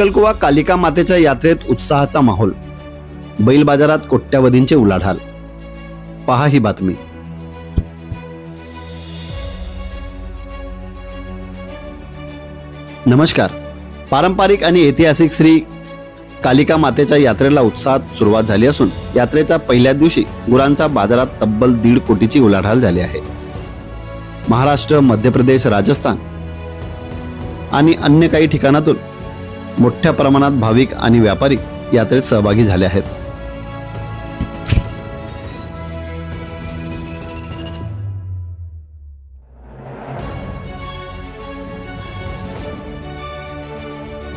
अक्कलकुवा कालिका मातेच्या यात्रेत उत्साहाचा माहोल. बैल बाजारात कोट्यावधींचे उलाढाल. पहा ही बातमी. नमस्कार. पारंपरिक आणि ऐतिहासिक श्री कालिका मातेच्या यात्रेला उत्साहात सुरुवात झाली असून यात्रेच्या पहिल्या दिवशी गुरांच्या बाजारात तब्बल दीड कोटीची उलाढाल झाली आहे. महाराष्ट्र मध्य प्रदेश राजस्थान आणि अन्य काही ठिकाणातून मोठ्या प्रमाणात भाविक आणि व्यापारी यात्रेत सहभागी झाले आहेत.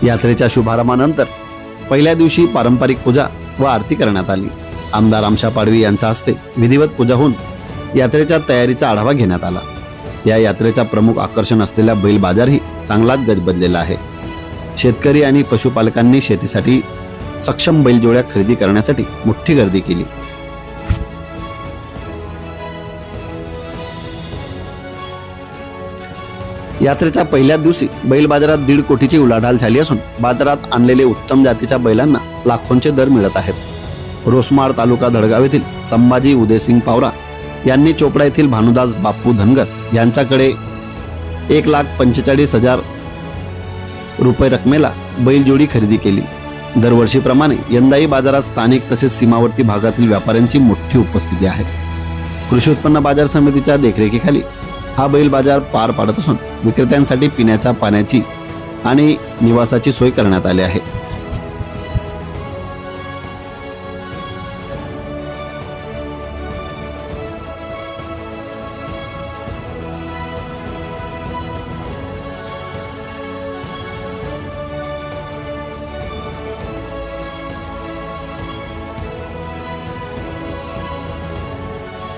यात्रेच्या शुभारंभानंतर पहिल्या दिवशी पारंपरिक पूजा व आरती करण्यात आली. आमदार आमशा पाडवी यांच्या हस्ते विधिवत पूजा होऊन यात्रेच्या तयारीचा आढावा घेण्यात आला. या यात्रेचा प्रमुख आकर्षण असलेला बैल बाजारही चांगलाच गजबजलेला आहे. शेतकरी आणि पशुपालकांनी शेतीसाठी सक्षम बैलजोड्या खरेदी करण्यासाठी मोठी गर्दी केली. यात्रेच्या पहिल्या दिवशी बैल बाजारात दीड कोटीची उलाढाल झाली असून बाजारात आणलेले उत्तम जातीच्या बैलांना लाखोंचे दर मिळत आहेत. रोसमाळ तालुका धडगाव येथील संभाजी उदयसिंग पावरा यांनी चोपडा येथील भानुदास बापू धनगर यांच्याकडे एक लाख पंचेचाळीस हजार रुपये रकमेला बैलजोडी खरेदी केली. दरवर्षीप्रमाणे यंदाही बाजारात स्थानिक तसेच सीमावर्ती भागातील व्यापाऱ्यांची मोठी उपस्थिती आहे. कृषी उत्पन्न बाजार समितीच्या देखरेखीखाली हा बैल बाजार पार पाडत असून विक्रेत्यांसाठी पिण्याच्या पाण्याची आणि निवासाची सोय करण्यात आली आहे.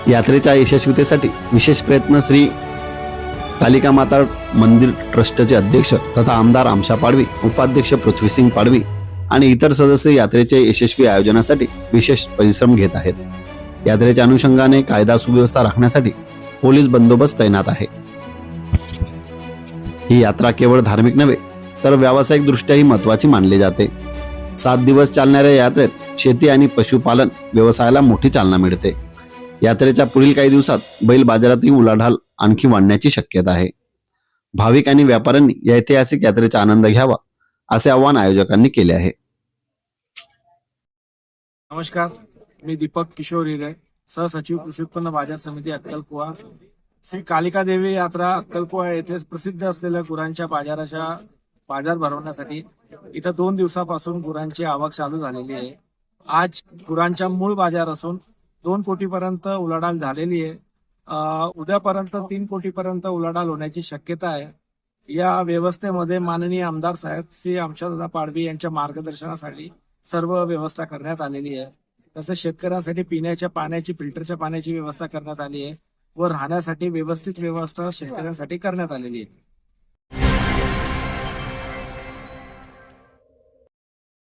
यात्रेच्या यशस्वीतेसाठी विशेष प्रयत्न श्री कालिका माता मंदिर ट्रस्टचे अध्यक्ष तथा आमदार आमशा पाडवी उपाध्यक्ष पृथ्वीसिंग पाडवी आणि इतर सदस्य यात्रेच्या यशस्वी आयोजनासाठी विशेष परिश्रम घेत आहेत. यात्रेच्या अनुषंगाने कायदा सुव्यवस्था राखण्यासाठी पोलीस बंदोबस्त तैनात आहे. ही यात्रा केवळ धार्मिक नव्हे तर व्यावसायिक दृष्ट्याही महत्वाची मानली जाते. सात दिवस चालणाऱ्या यात्रेत शेती आणि पशुपालन व्यवसायाला मोठी चालना मिळते. यात्रेच्या पुढील काही दिवसात बैल बाजारातही उलाढाल आणखी वाढण्याची शक्यता आहे. भाविक आणि व्यापाऱ्यांनी या ऐतिहासिक यात्रेचा आनंद घ्यावा असे आवाहन आयोजकांनी केले आहे. नमस्कार मी दीपक किशोर हिरे सहसचिव कृषी उत्पन्न बाजार समिती अक्कलकुवा. श्री कालिका देवी यात्रा अक्कलकुवा येथे प्रसिद्ध असलेल्या गुरांच्या बाजाराच्या बाजार भरवण्यासाठी इथं दोन दिवसापासून गुरांची आवक चालू झालेली आहे. आज गुरांच्या मूळ बाजार असून दोन कोटीपर्यंत उलाढाल झालेली आहे. उद्यापर्यंत तीन कोटीपर्यंत उलाढाल होण्याची शक्यता आहे. या व्यवस्थेमध्ये माननीय आमदार साहेब श्री आमशादादा पाडवी यांच्या मार्गदर्शनासाठी सर्व व्यवस्था करण्यात आलेली आहे. तसंच शेतकऱ्यांसाठी पिण्याच्या पाण्याची फिल्टरच्या पाण्याची व्यवस्था करण्यात आली आहे व राहण्यासाठी व्यवस्थित व्यवस्था शेतकऱ्यांसाठी करण्यात आलेली आहे.